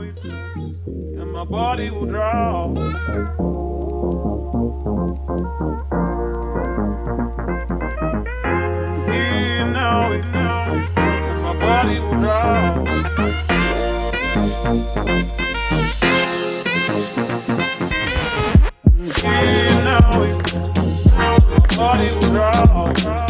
it, and my body will draw. You know it, and my body will draw. You know it, my body will draw.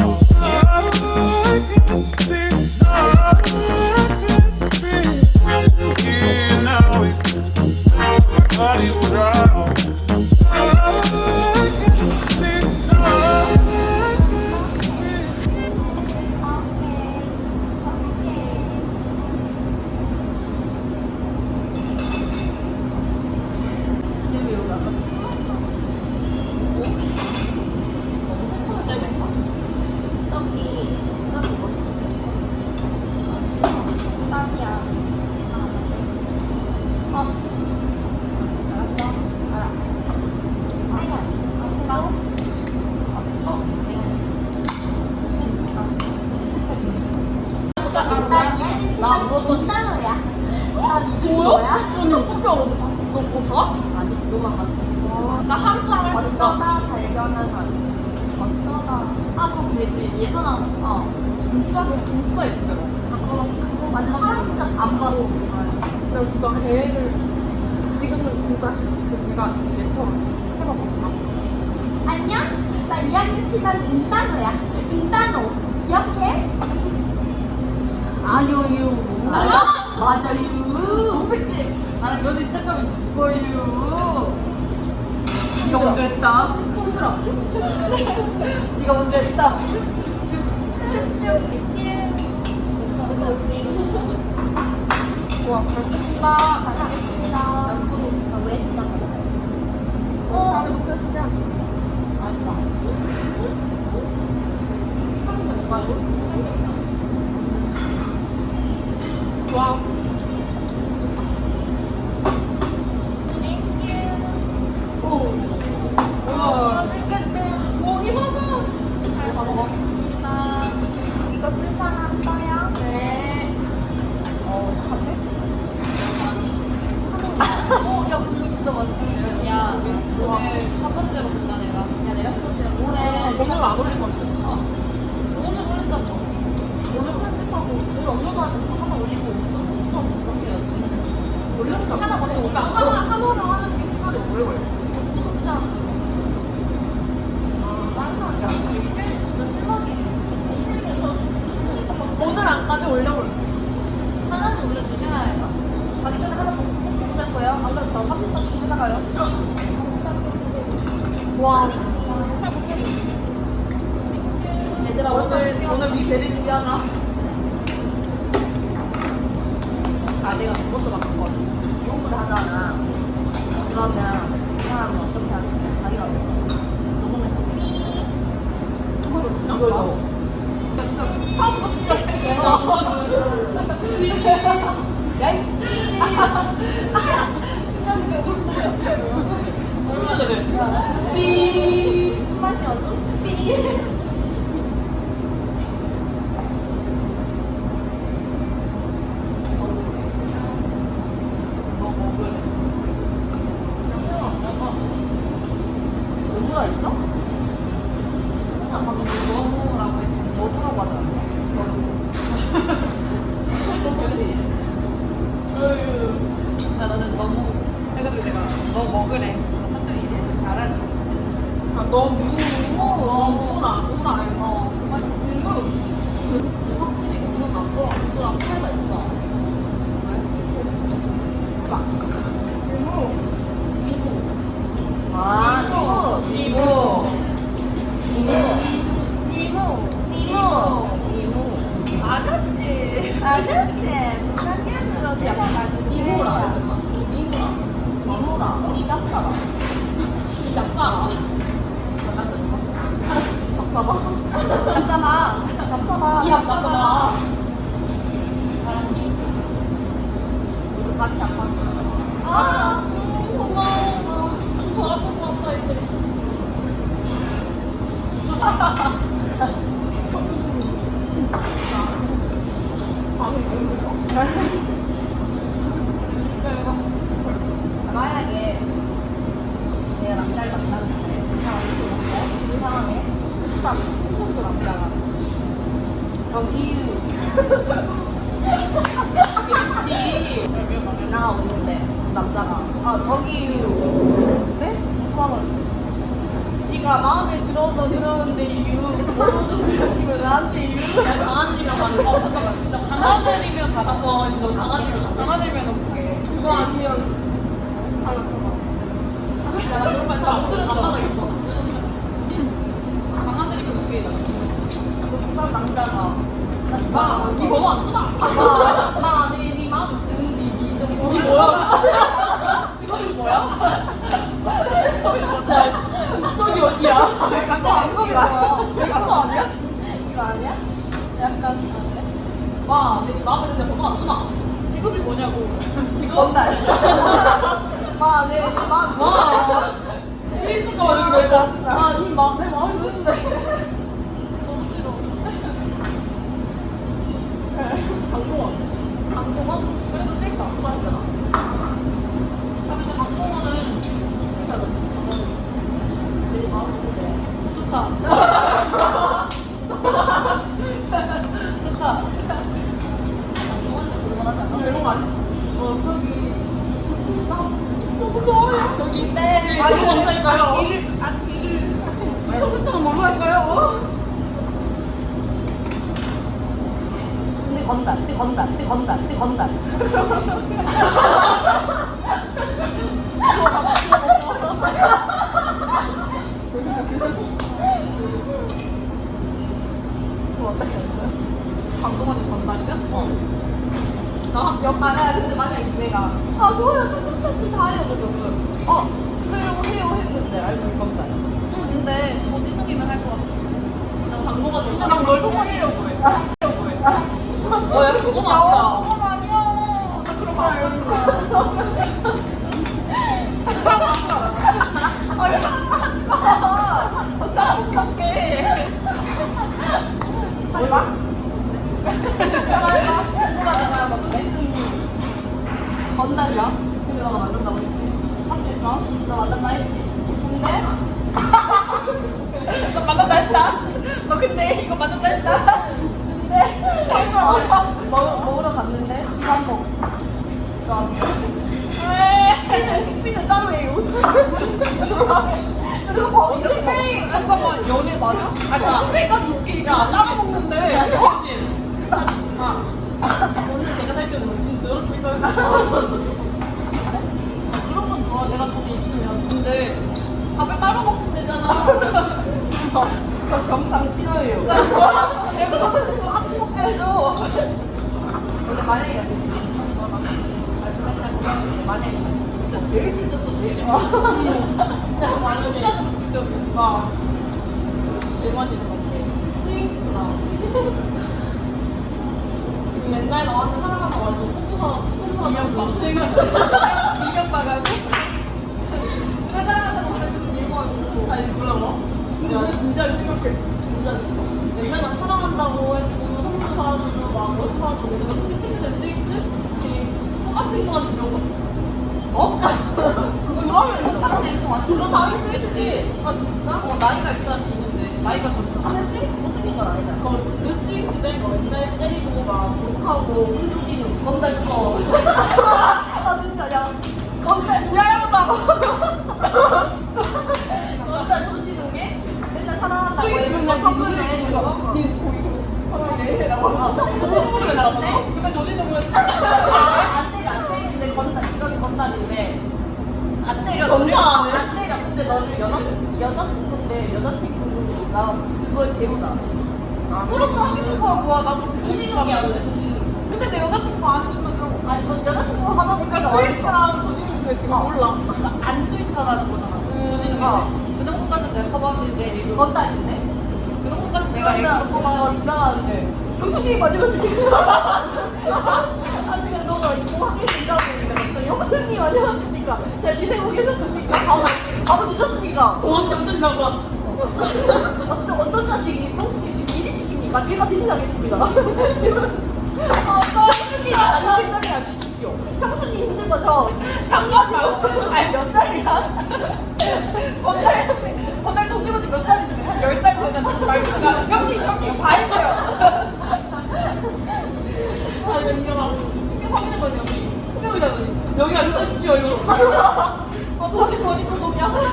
나 이야기 치면 인단어야. 나 믿은 거야? 언니 어떻게 알아? 너 봤어? 너 봐? 아니, 너만 봤어. 나 한참 할수 있어. 어쩌다 발견한 어쩌다. 아, 그거 되지. 예전하는 거. 진짜 너 진짜 예쁘더라. 나 그거, 그거 완전 사람 진짜 안 봤어. 내가 진짜 개를 지금은 진짜 그 걔가 얘처럼 해봤거든. 안녕? 나 이야기 치면 인단어야. 인단어. 기억해? 아니요, 맞아. 맞아요. 동백씨, 나랑 연애 시작하면 죽어요. 네가 먼저 했다. 손실아. 네가 먼저 했다. 좋아. 잘 먹겠습니다. 잘 먹겠습니다. 왜 시작하냐? 어. 다음에 목표 시작. 아니다. 하는데 뭔가 이거? 좋아. 어, 생겼대. 목이 봐서. 잘 먹어. 이거 쓸 사람 떠요? 네. 어, 착한데? 어, 야, 그거 진짜 맛있어. 야, 오늘 첫 번째로 본다, 내가. 야, 내가 첫 번째로. 그래. 오늘 안 올릴 건데. 어. 오늘 올린다고. 오늘 편집하고. 오늘 업로드하는 거 하나 올리고, 편집하고 그렇게 해야지. 올리니까. 하나 먼저 올리고. 그러니까 하나, 하나랑 하는 게 시간이 오래 걸려. 구독자. 아, 이제 진짜 실망이에요. 이제는 저, 이제는 이거 오늘 안까지 올려볼. 하나는 올려주셔야 해요. 자기 전에 하나 꼭할 거예요. 안 그러면 저 사진 사진 찾아가요. 와. 얘들아, 오늘, 오늘 위 대리 준비하자. 아, 내가 그것도 봤거든. 욕을 하잖아. 그러면 그 사람은 어떻게 하냐면 자기가 you. 이 작가라. 이 짝사라. 작사봐. 짝사라. 작사봐. 이 짝사라. 우리 같이 안 봤어. 아, 고마워. 더 아플 것 같다, 이제. 방이 있는 거? 남자를 만나는데 이상하게 이상하게 딱 한국도 남자가 저기유 나가고 있는데 남자가. 아 저기유 네? 무슨 말을 네가 마음에 들어서 들었는데 이유 너도 좀 들었으면 나한테 이유. 강아지면 가는 거. 잠깐만 진짜 강아지면 가는 거 이거 강아지면 강아지면 어떡해 그거 아니면 하나 더나 그런 말잘못 들었어 그 부산 남자가 나니 번호 안 주나 마내네 마음 드는데 이좀 니 뭐야 직업이 뭐야 저기 어디야 약간 직업이 뭐야 그거 아니야? 이거 아니야? 약간 아니야? 와, 근데 네 마음에 드는 데 번호 안 주나? 직업이 뭐냐고. 직업? 건달 마내 마음 와. 페이스가 여기 왜 봐? 아, 니 마, 내 마음에 드는데. 너무 싫어. 강동원. 강동원? 그래도 싫다. 그거 했잖아. 아, 근데 강동원은 괜찮아. 내 마음에 드는데. 좋다. 좋다. 강동원은 볼만하지 않아? 어, 이런 거 아니야? 어, 저기. 나 너무 좋아해. 저기 네, 많이 먼저 할까요? 길을 아 길을 청춘처럼 뭘로 할까요? 근데 건달 근데 건달 근데 건달 근데 건달 그럼 어떻게 했어요? 강동원이 건달이면? 어. 나 역 아니야 근데 만약에 내가 아 좋아요 촉촉촉촉 다 해요 그래서 어 그래요 해요 했는데 알고 보니 건달 응, 근데 조진욱이면 할 것 같아. 난 강동원 진짜 난널 동원이려고 해. 하려고 해. 어, 야, 그건 아니야. 그건 아니야. 나 그런 거 아 이거 하지 마 어쩌고 어떡해 하지 마 해봐 해봐 해봐 해봐 건달이야? 너가 만난다고 했지? 확실했어? 너 만난다 했지? 근데? 너 만난다 했다. 너 근데 이거 만난다 했다. 근데? 먹, 먹으러 갔는데? 집안먹 식비는 식비는 따로 해요 그래서 거 이렇게 스페인 잠깐만 연애 맞아? 아니 스페인까지 웃기니까 안 나가 먹는데. 그치? 아 오늘 제가 살펴보면 지금 더럽게 있어요. 그런 건 좋아. 내가 돈이 있으면. 근데 밥을 따로 먹으면 되잖아. 저 경상 싫어해요 내가 그거 같이 먹게 해줘. 근데 만약에 만약에 제일 진짜 또 제일 좋아. 완전 진짜 진짜 나 제일 많이 들었는데 스윙스랑 맨날 나한테 사랑하는 완전 폭주사 폭주사 스윙스 이격박하고 그래 사랑한다고 말해주는 일모하고 아니 몰라 뭐 근데 왜 진짜를 생각해? 진짜. 옛날에 막 사랑한다고 해주고 선물도 사주고 막 뭐도 사주고 내가 소개팅을 스윙스 되게 똑같이 행동하는 이런 거. 어? 그러면 똑같이 행동하는 그런 다음에 스윙스지. 아 진짜? 어 나이가 일단 있는데 나이가 좀 근데 스윙스 못생긴 건 아니잖아 어, 때거 맨날 때리고 막 욕하고 은주기는 건달 쳐 아 진짜 야 건달 뭐야 해보자고. 건달 조지동에 맨날 사랑한다고 맨날 선물해 니 거기 사랑해 라고 하고 근데 선물을 나왔어. 네? 근데 조진웅은 안 때려 안 때리는데 건달 직업이 건달인데 안 때려. 너는 전사하네. 안 때려 근데 너는 여자친 여자친구인데 여자친구가 그걸 배우다 그런 거 하기도 하고 나도 조진웅이 안 돼. 조진웅. 근데 내 여자친구 안 해준다며. 아니 저 여자친구 하다 보니까 그러니까 스위스랑 조진우 중에 지금 몰라. 안 스윗하다는 거잖아. 조진웅이. 어. 그 정도까지 내가 커버하는데 이거 건달인데 그 정도까지 내가 애교 보다가 지나가는데 형수님이 맞으셨습니까? 아니 그냥 너가 이거 하길 지나가는데 갑자기 형수님 안녕하십니까? 잘 지내고 계셨습니까? 바로 바로 늦었습니까? 공항 경찰 지나고 어떤, 어떤 자식이 형수님 시킵니까? 제가 대신하겠습니다. 아, 형수님 아니 생각이 안 주십시오. 형수님 힘든 거죠? 형님 아니 몇 살이야? 건달 건달 조직원이 몇 살인데 한 10살 되나 지금 말투가 형님 형님 다 했어요 아니 민경아 특히 확인해봤니 여기 여기 앉으십시오 이거 어 입고 너무 야하다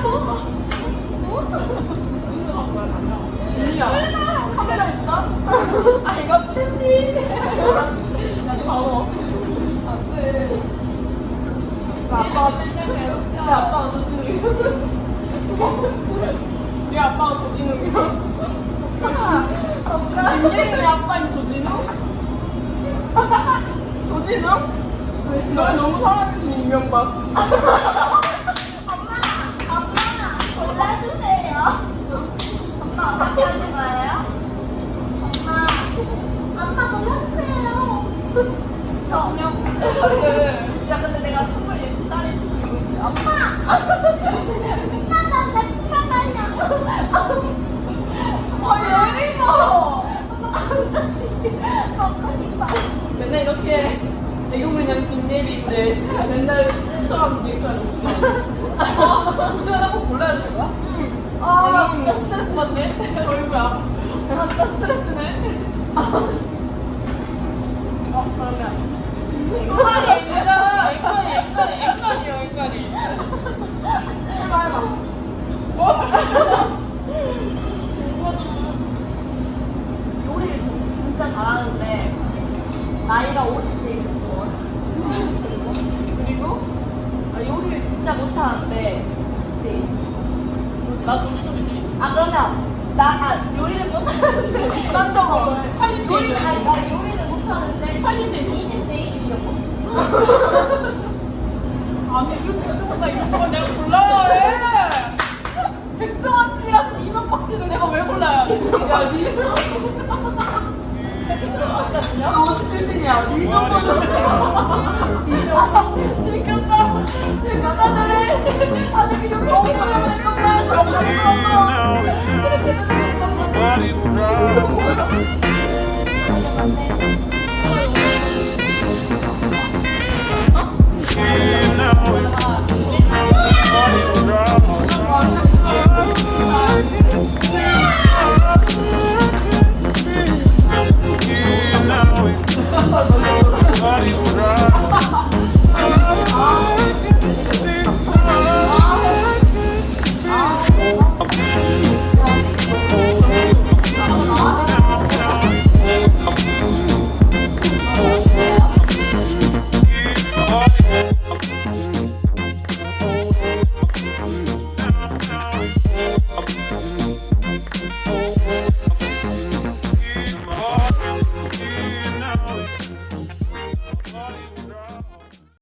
무슨 거 거야 남자 언니야 카메라 있다? 아 이거 편지 나도 바로 안돼 아빠가 뺀장해요 야 아빠가 조직원 얘 아빠가 도진웅이야 아빠인 도진웅? 도진웅? 널 너무 사랑해준 이명박 엄마, 엄마, 골라주세요. 엄마 어떻게 하는 거예요? 엄마, 엄마 골라주세요. 저 그냥 소리를. 야 근데 내가 스물 딸이 스물 엄마. 엄마 나 잠깐만요. 아 예림아. 먹고 싶어. 맨날 이렇게 김예리인데 맨날 사람 리액션 그거 하나 꼭 골라야 되는 거야? 아 진짜 스트레스 받네. 얼굴야. 아 진짜 스트레스네. 어 그러면. 앵간이 앵간 앵간이 앵간이 앵간이요 앵간이 해봐 해봐 요 나 이거 뭐 내가 골라야 해. 백종원 씨랑 이명박 씨를 내가 왜 골라야 해? 야, 리명. 아, 출신이야. 리명박은. 리명. 들켰다. 들켰다들이. 아니, 그 여기 오기 전에 그렇게 들켰다.